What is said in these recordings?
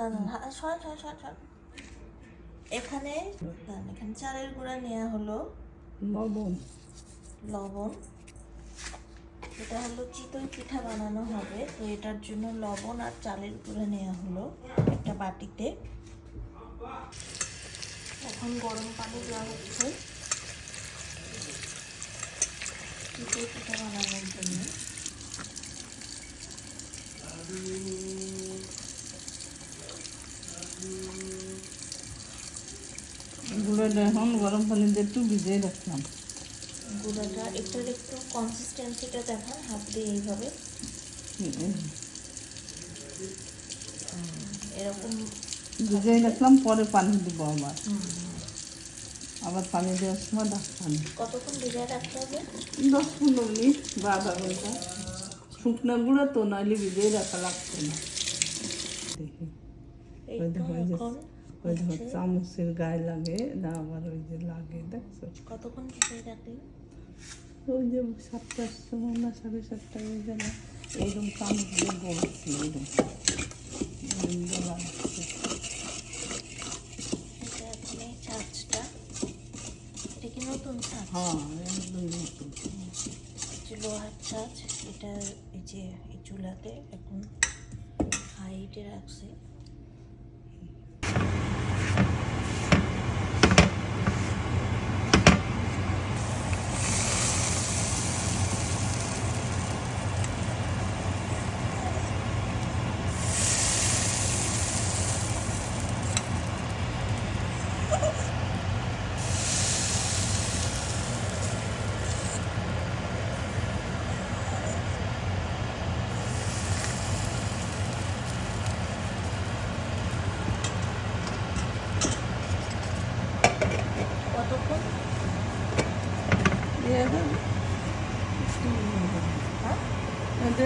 না না না শোন শোন শোন শোন। এখানে এখানে চালের গুঁড়া নেওয়া হলো লবণ। লবণ। এটা হলো চিতই পিঠা বানানো হবে তো এটার জন্য লবণ আর চালের গুঁড়া নেওয়া হলো একটা বাটিতে। এখন গরম পানি দেওয়া হচ্ছে। চিতই পিঠা বানানোর জন্য। গুঁড়োটা এখন গরম পানিতে একটু ভিজিয়ে রাখলাম। গুঁড়াটা এটার একটু কনসিস্টেন্সিটা দেখান হাত দিয়ে এইভাবে। এরকম ভিজিয়ে রাখলাম পরে পানি দেবো আবার। আবার পানি দেওয়ার সময় ডাকতাম কতক্ষণ ভিজায় রাখতে হবে? দশ পনেরো মিনিট বা আধা ঘণ্টা। শুকনো গুঁড়ো তো নাহলে ভিজিয়ে রাখা লাগতো না। দেখি ওই ওই দেখো হচ্ছে। চামচের গায়ে লাগে না আবার ওই যে লাগে দেখছ কতক্ষণ রাখলেন ওই যে সাতটার সময় না সাড়ে সাতটা হয়ে গেল এইরকম চামচ দিয়ে বলছি এইরকম হ্যাঁ একদম নতুন। লোহার ছাঁচ এটা এই যে এই চুলাতে এখন হাইটে রাখছে। কতক্ষণ? হ্যাঁ?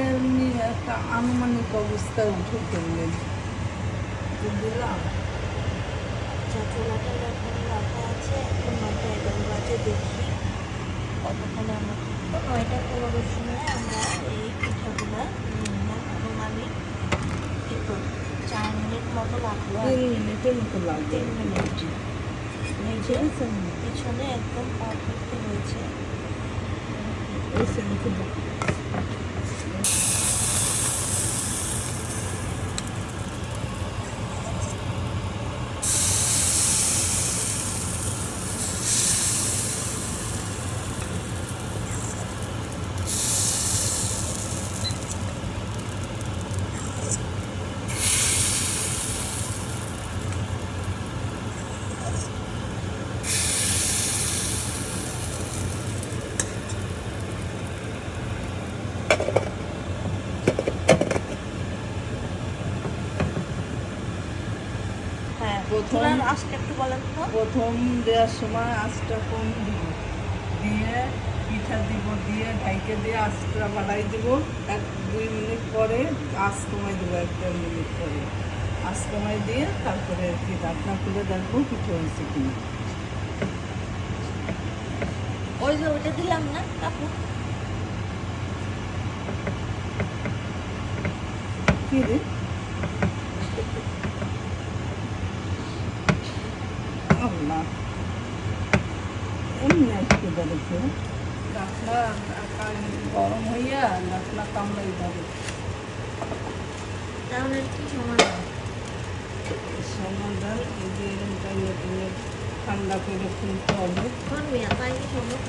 এমনি একটা আনুমানিক অবস্থায় উঠে ফেললেন দিলাম যখন রাখা আছে নয়টা এগারো বাজে দেখি কতক্ষণে আমরা সময় আমরা এই পিঠাগুলা আনুমানিক একটু চার মিনিট মতো লাগল তিন মিনিটের মতো লাগবে। তিন মিনিট। এই যে? পিছনে একদম পারফেক্ট হয়েছে এই সেন্টে হ্যাঁ প্রথম- আজকে একটু বলেন তো। প্রথম দেওয়ার সময় আঁচটা কম দিব। দিয়ে পিঠা দিব দিয়ে ঢাইকে দিয়ে আঁচটা বাড়াই দিব। এক দুই মিনিট পরে আঁচ কমাই দেবো এক দেড় মিনিট পরে। আঁচ কমাই দিয়ে তারপরে কি ঢাকনা খুলে দেখব পিঠে হয়েছে কিনা। ওই যে ওইটা দিলাম না কাপড়। কি রে? আল্লাহ এমনি একটু ধরেছে ঢাকনা গরম হইয়া গাছলা কামড়াই যাবে। তাহলে কি সমাধান সমাধান এই যে এরকম ঠান্ডা করে খুলতে হবে। কোন মেয়া তাই কি সম্ভব